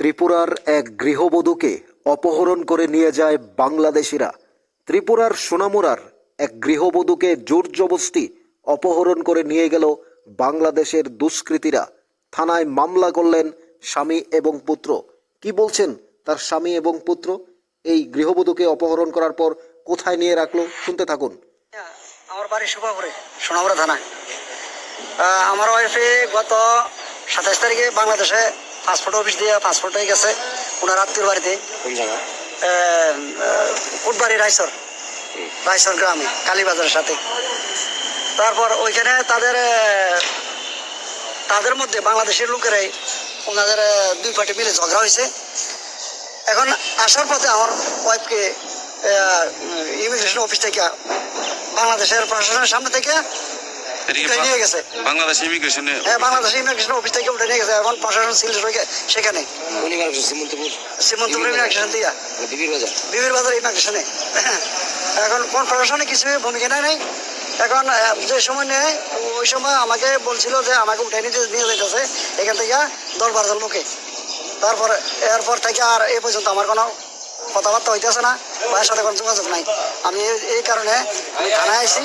ত্রিপুরার এক গৃহবধূকে অপহরণ করে নিয়ে যায় বাংলাদেশিরা। ত্রিপুরার সোনামুরার এক গৃহবধূকে জোর জবস্তি অপহরণ করে নিয়ে গেল বাংলাদেশের দুষ্কৃতীরা। থানায় মামলা করলেন স্বামী এবং পুত্র। কি বলছেন তার স্বামী এবং পুত্র? এই গৃহবধূকে অপহরণ করার পর কোথায় নিয়ে রাখল? শুনতে থাকুন। আমার বাড়ি সুপাপুরে সোনামুড়া থানায়। আমার ওয়াইফে গত সাতাশ তারিখে বাংলাদেশে পাসপোর্ট অফিস দিয়ে পাসপোর্ট হয়ে গেছে ওনার আত্মীয় বাড়িতে। কোন জায়গা? কুটবাড়ি রাইসর রাইসর গ্রামে কালীবাজারের সাথে। তারপর ওইখানে তাদের তাদের মধ্যে বাংলাদেশের লোকেরাই ওনাদের দুই পার্টি মিলে ঝগড়া হয়েছে। এখন আসার পথে আমার ওয়াইফকে ইমিগ্রেশন অফিস থেকে বাংলাদেশের প্রশাসনের সামনে থেকে এদিকে নিয়ে গেছে। বাংলাদেশ ইমিগ্রেশনে হ্যাঁ বাংলাদেশ ইমিগ্রেশন অফিস থেকে উঠে নিয়ে গেছে। এখন প্রশাসন সিল রয়ে সেখানে। শ্রীমন্তপুর ইমিগ্রেশন দিয়া। বিবির বাজার বিবির বাজার ইমিগ্রেশনে। এখন কোন প্রশাসনে কিছু ভূমিকা নেয় নাই। এখন যে সময় নেয় ওই সময় আমাকে বলছিল যে আমাকে উঠে নিতে নিয়ে যেতেছে এখান থেকে দশ বারো জন লোকে। তারপরে এরপর থেকে আর এই পর্যন্ত আমার কোনো কথাবার্তা হইতেছে না, ভাইয়ের সাথে কোনো যোগাযোগ নাই। আমি এই- কারণে আমি থানায় আইছি।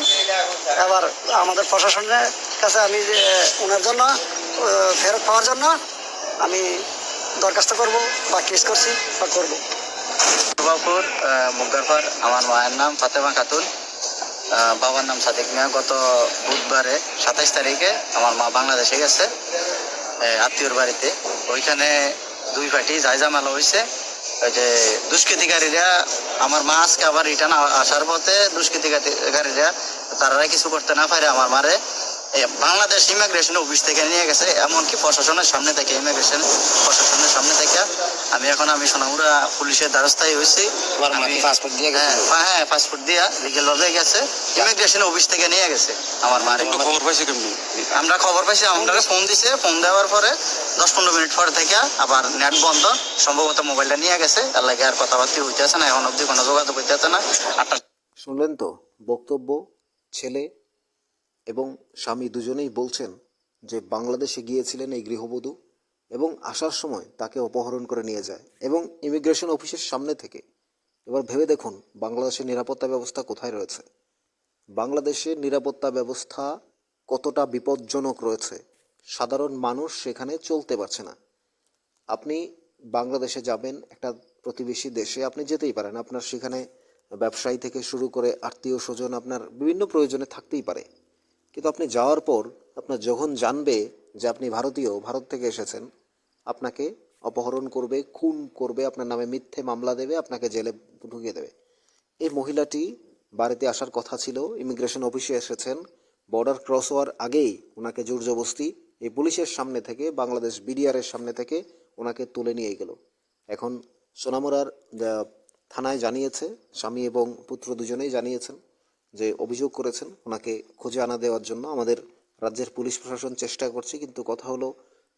এবার আমাদের প্রশাসনের কাছে আমি যে ওনার জন্য ফেরত পাওয়ার জন্য আমি দরখাস্ত করব বা কেস করছি বা করব। দুর্গাপুর মুগারপার আমার মায়ের নাম ফাতেমা খাতুন। বাবার নাম সাদিক মিয়া। গত বুধবারে সাতাইশ তারিখে আমার মা বাংলাদেশে গেছে আত্মীয়র বাড়িতে। ওইখানে দুই পার্টি জায়জামালা হয়েছে যে দুষ্কৃতিকারীরা, আমার মাছকে আবার রিটার্ন আসার পথে দুষ্কৃতিকারীরা তারা কিছু করতে না পারে আমার মারে। বাংলাদেশ ইমিগ্রেশন অফিস থেকে নিয়ে গেছে এমনকি প্রশাসনের সামনে থেকে ইমিগ্রেশন প্রশাসনের সামনে থেকে। আমি এখন আমি সোনামুড়া পুলিশের দ্বারস্থায় হয়েছি। পাসপোর্ট দিয়ে হ্যাঁ হ্যাঁ পাসপোর্ট দিয়া লিগেল ভাবে গেছে। ইমিগ্রেশন অফিস থেকে নিয়ে গেছে আমার মারে খবর পাইছে কেমনি? আমরা খবর পাইছি আমরা ফোন দিছে। ফোন দেওয়ার পরে দশ পনেরো মিনিট পরে থেকে আবার নেট বন্ধ। সম্ভবত মোবাইলটা নিয়ে গেছে। তার লাগে আর কথাবার্তা হইতেছে না এখন অব্দি কোনো যোগাযোগ হইতেছে না। শুনলেন তো বক্তব্য ছেলে এবং স্বামী দুজনেই বলছেন যে বাংলাদেশে গিয়েছিলেন এই গৃহবধূ এবং আসার সময় তাকে অপহরণ করে নিয়ে যায় এবং ইমিগ্রেশন অফিসের সামনে থেকে। এবার ভেবে দেখুন, বাংলাদেশের নিরাপত্তা ব্যবস্থা কোথায় রয়েছে? বাংলাদেশের নিরাপত্তা ব্যবস্থা কতটা বিপজ্জনক রয়েছে? সাধারণ মানুষ সেখানে চলতে পারছে না। আপনি বাংলাদেশে যাবেন একটা প্রতিবেশী দেশে, আপনি যেতেই পারেন। আপনার সেখানে ব্যবসায়ী থেকে শুরু করে আত্মীয় স্বজন আপনার বিভিন্ন প্রয়োজনে থাকতেই পারে। কিন্তু আপনি যাওয়ার পর আপনার যখন জানবে যে আপনি ভারতীয়, ভারত থেকে এসেছেন, আপনাকে অপহরণ করবে, খুন করবে, আপনার নামে মিথ্যে মামলা দেবে, আপনাকে জেলে ঢুকিয়ে দেবে। এই মহিলাটি বাড়িতে আসার কথা ছিল, ইমিগ্রেশন অফিসে এসেছেন, বর্ডার ক্রস হওয়ার আগেই ওনাকে জোর জবস্তি এই পুলিশের সামনে থেকে, বাংলাদেশ বিডিআরের সামনে থেকে ওনাকে তুলে নিয়ে গেল। এখন সোনামুরার থানায় জানিয়েছে, স্বামী এবং পুত্র দুজনেই জানিয়েছেন। যে অভিযোগ করেছেন, ওনাকে খুঁজে আনা দেওয়ার জন্য আমাদের রাজ্যের পুলিশ প্রশাসন চেষ্টা করছে, কিন্তু কথা হলো,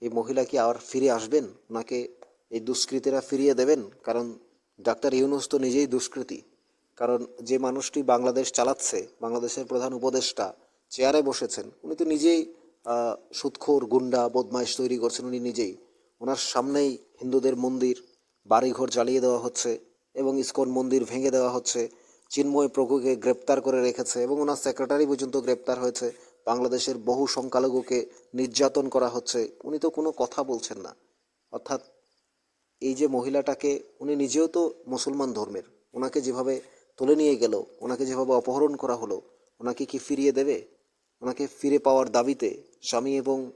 এই মহিলা কি আবার ফিরে আসবেন? ওনাকে এই দুষ্কৃতীরা ফিরিয়ে দেবেন? কারণ ডাক্তার ইউনুস তো নিজেই দুষ্কৃতী। কারণ যে মানুষটি বাংলাদেশ চালাচ্ছে, বাংলাদেশের প্রধান উপদেষ্টা, চেয়ারে বসেছেন, উনি তো নিজেই সুৎখোর, গুন্ডা, বদমাইশ তৈরি করছেন উনি নিজেই। ওনার সামনেই হিন্দুদের মন্দির, বাড়িঘর জ্বালিয়ে দেওয়া হচ্ছে এবং ইস্কন মন্দির ভেঙে দেওয়া হচ্ছে। চিন্ময় প্রভুকে গ্রেপ্তার করে রেখেছে এবং ওনার সেক্রেটারি পর্যন্ত গ্রেপ্তার হয়েছে। বাংলাদেশের বহু সংখ্যালঘুকে নির্যাতন করা হচ্ছে। উনি তো কোনো কথা বলছেন না। অর্থাৎ এই যে মহিলাটাকে, উনি নিজেও তো মুসলমান ধর্মের। ওনাকে যেভাবে তুলে নিয়ে গেল, ওনাকে যেভাবে অপহরণ করা হলো, ওনাকে কি ফিরিয়ে দেবে? ওনাকে ফিরে পাওয়ার দাবিতে স্বামী এবং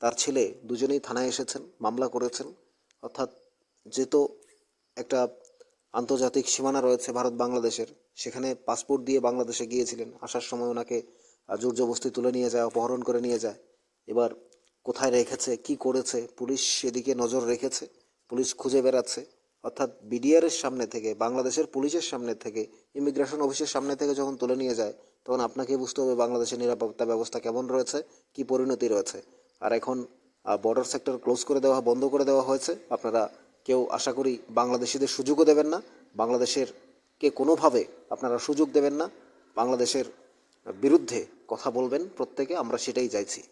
তার ছেলে দুজনেই থানায় এসেছেন, মামলা করেছেন। অর্থাৎ যেহেতু একটা আন্তর্জাতিক সীমানা রয়েছে ভারত বাংলাদেশের। সেখানে পাসপোর্ট দিয়ে বাংলাদেশে গিয়েছিলেন। আসার সময় ওনাকে আহ, জোর জবস্তি তুলে নিয়ে যায় অপহরণ করে নিয়ে যায়। এবার কোথায় রেখেছে কি করেছে পুলিশ সেদিকে নজর রেখেছে পুলিশ খুঁজে বেড়াচ্ছে। অর্থাৎ বিডিআরের সামনে থেকে বাংলাদেশের পুলিশের সামনে থেকে ইমিগ্রেশন অফিসের সামনে থেকে যখন তুলে নিয়ে যায় তখন আপনাকে বুঝতে হবে বাংলাদেশের নিরাপত্তা ব্যবস্থা কেমন রয়েছে কি পরিণতি রয়েছে। আর এখন বর্ডার সেক্টর ক্লোজ করে দেওয়া বন্ধ করে দেওয়া হয়েছে। আপনারা কেউ আশা করি বাংলাদেশিদের সুযোগও দেবেন না। বাংলাদেশের কে কোনোভাবে আপনারা সুযোগ দেবেন না। বাংলাদেশের বিরুদ্ধে কথা বলবেন প্রত্যেকে, আমরা সেটাই চাইছি।